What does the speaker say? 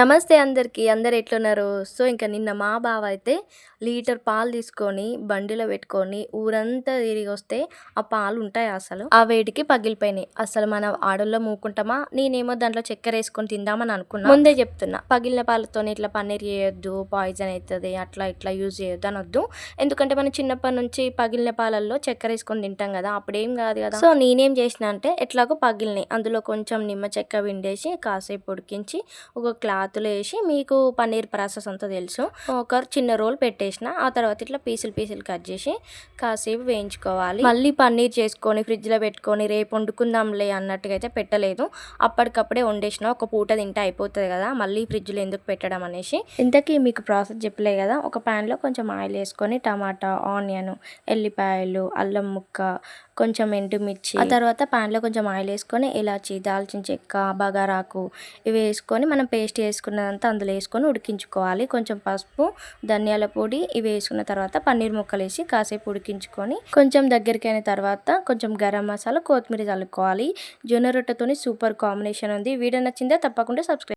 నమస్తే అందరికీ. అందరు ఎట్లున్నారు? సో ఇంకా నిన్న మా బావ అయితే లీటర్ పాలు తీసుకొని బండిలో పెట్టుకొని ఊరంతా తిరిగి వస్తే ఆ పాలు ఉంటాయి అసలు. ఆ వేడికి పగిలిపోయినాయి. అసలు మన ఆడల్లో మూకుంటామా? నేనేమో దాంట్లో చక్కెర వేసుకొని తిందామని అనుకున్నా. ముందే చెప్తున్నా పగిలిన పాలతో ఇట్లా పన్నీర్ చేయొద్దు పాయిజన్ అవుతుంది అట్లా ఇట్లా యూజ్ చేయొద్దు అనొద్దు ఎందుకంటే మనం చిన్నప్పటి నుంచి పగిలిన పాలల్లో చక్కెర వేసుకొని తింటాం కదా అప్పుడేం కాదు కదా. సో నేనేం చేసిన అంటే ఎట్లాగో పగిలినాయి. అందులో కొంచెం నిమ్మ చెక్క విండేసి కాసేపు ఉడికించి ఒక క్లాత్లో వేసి మీకు పన్నీర్ ప్రాసెస్ అంతా తెలుసు. ఒక చిన్న రోల్ పెట్టేసిన ఆ తర్వాత ఇట్లా పీసులు పీసులు కట్ చేసి కాసేపు వేయించుకోవాలి. మళ్ళీ పన్నీర్ చేసుకొని ఫ్రిడ్జ్లో పెట్టుకొని రేపు వండుకుందాంలే అన్నట్టుగా అయితే పెట్టలేదు. అప్పటికప్పుడే వండేసిన ఒక పూట తింటే అయిపోతుంది కదా మళ్ళీ ఫ్రిడ్జ్లో ఎందుకు పెట్టడం అనేసి. ఇంతకీ మీకు ప్రాసెస్ చెప్పలే కదా ఒక ప్యాన్లో కొంచెం ఆయిల్ వేసుకొని టమాటా ఆనియన్ ఎల్లిపాయలు అల్లం ముక్క కొంచెం ఎండుమిర్చి ఆ తర్వాత ప్యాన్లో కొంచెం ఆయిల్ వేసుకొని ఇలాచి దాల్చిన చెక్క బగారాకు ఇవి వేసుకొని మనం పేస్ట్ వేసుకున్నదంతా అందులో వేసుకొని ఉడికించుకోవాలి. కొంచెం పసుపు ధనియాల పొడి ఇవి వేసుకున్న తర్వాత పన్నీర్ ముక్కలు వేసి కాసేపు ఉడికించుకొని కొంచెం దగ్గరికి అయిన తర్వాత కొంచెం గరం మసాలా కొత్తిమీర చల్లుకోవాలి జొన్న రొట్టెతోని సూపర్ కాంబినేషన్ ఉంది. వీడియో నచ్చిందా తప్పకుండా సబ్స్క్రైబ్